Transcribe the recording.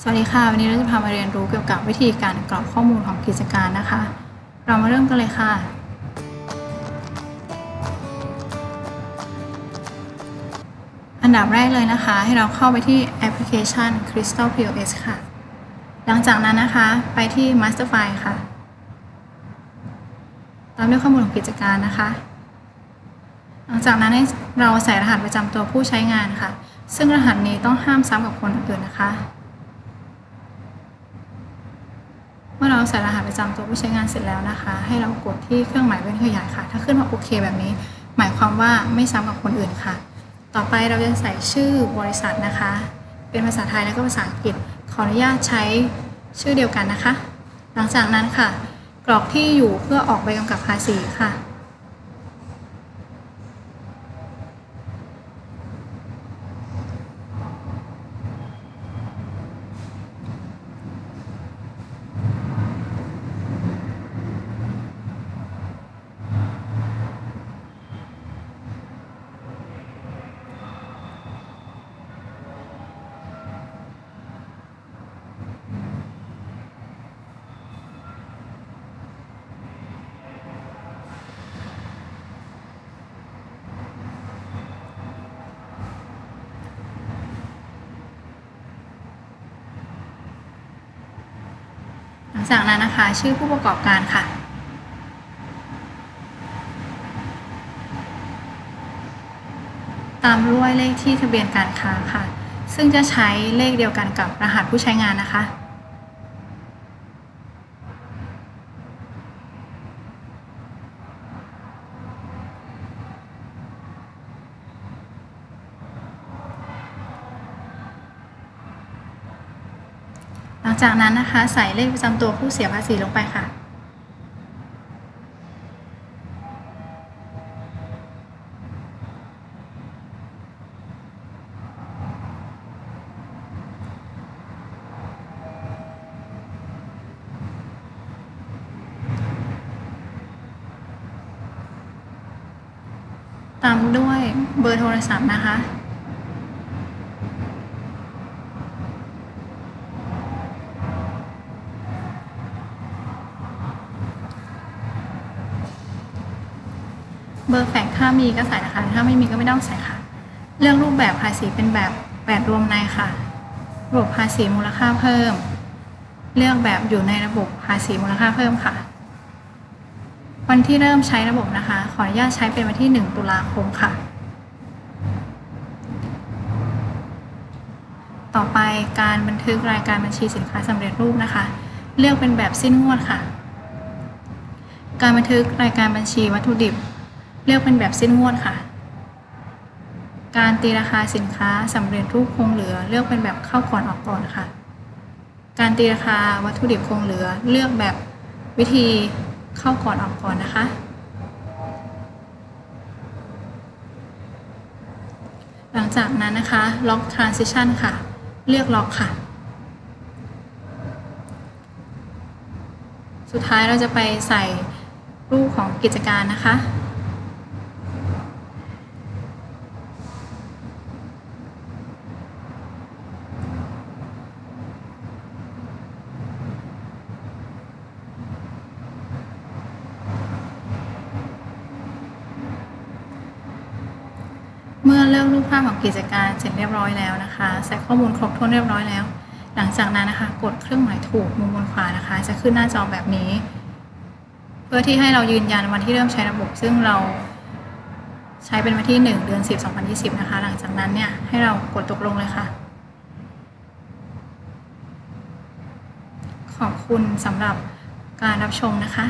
สวัสดีค่ะ วันนี้เราจะพามาเรียนรู้เกี่ยวกับวิธีการกรอกข้อมูลของกิจการนะคะ เรามาเริ่มกันเลยค่ะ อันดับแรกเลยนะคะ ให้เราเข้าไปที่แอปพลิเคชัน Crystal POS ค่ะ หลังจากนั้นนะคะไปที่ Master File ค่ะ ตามด้วยข้อมูลของกิจการนะคะ หลังจากนั้นให้เราใส่รหัสประจำตัวผู้ใช้งานค่ะ ซึ่งรหัสนี้ต้องห้ามซ้ำกับคนอื่นนะคะ เมื่อเรา ใส่รหัสประจำตัวผู้ใช้งานเสร็จแล้วนะคะ ให้เรากดที่เครื่องหมายเว้นขยายค่ะ ถ้าขึ้นมาโอเคแบบนี้ หมายความว่าไม่ซ้ำกับคนอื่นค่ะ ต่อไปเราจะใส่ชื่อบริษัทนะคะ เป็นภาษาไทยและก็ภาษาอังกฤษ ขออนุญาตใช้ชื่อเดียวกันนะคะ หลังจากนั้นค่ะ กรอกที่อยู่เพื่อออกใบกำกับภาษีค่ะ จากนั้นนะคะชื่อผู้ประกอบการค่ะ ตามด้วยเลขที่ทะเบียนการค้าค่ะ ซึ่งจะใช้เลขเดียวกันกับรหัสผู้ใช้งานนะคะ จากนั้นนะคะใส่เลขประจำตัวผู้เสียภาษีลงไปค่ะ ตามด้วยเบอร์โทรศัพท์นะคะ เบอร์แฝงถ้ามีก็ใส่นะคะ ถ้าไม่มีก็ไม่ต้องใส่ค่ะ เลือกรูปแบบภาษีเป็นแบบแบบรวมในค่ะ ระบบภาษีมูลค่าเพิ่ม เลือกแบบอยู่ในระบบภาษีมูลค่าเพิ่มค่ะ วันที่เริ่มใช้ระบบนะคะ ขออนุญาตใช้เป็นวันที่ 1 ตุลาคมค่ะ ต่อไปการบันทึกรายการบัญชีสินค้าสำเร็จรูปนะคะ เลือกเป็นแบบสิ้นงวดค่ะ การบันทึกรายการบัญชีวัตถุดิบ เลือกเป็นแบบสิ้นงวดค่ะ การตีราคาสินค้าสำเร็จรูปคงเหลือ เลือกเป็นแบบเข้าก่อนออกก่อนค่ะ การตีราคาวัตถุดิบคงเหลือ เลือกแบบวิธีเข้าก่อนออกก่อนนะคะ หลังจากนั้นนะคะล็อก transition ค่ะ เลือกล็อกค่ะ สุดท้ายเราจะไปใส่รูปของกิจการนะคะ เลือกรูปภาพของกิจการเสร็จเรียบร้อยแล้วนะคะใส่ข้อมูลครบถ้วนเรียบร้อยแล้ว หลังจากนั้นนะคะ กดเครื่องหมายถูกมุมบนขวานะคะ จะขึ้นหน้าจอแบบนี้ เพื่อที่ให้เรายืนยันวันที่เริ่มใช้ระบบ ซึ่งเราใช้เป็นวันที่ 1 เดือน 10 2020 นะคะ หลังจากนั้นเนี่ยให้เรากดตกลงเลยค่ะ ขอบคุณสำหรับการรับชมนะคะ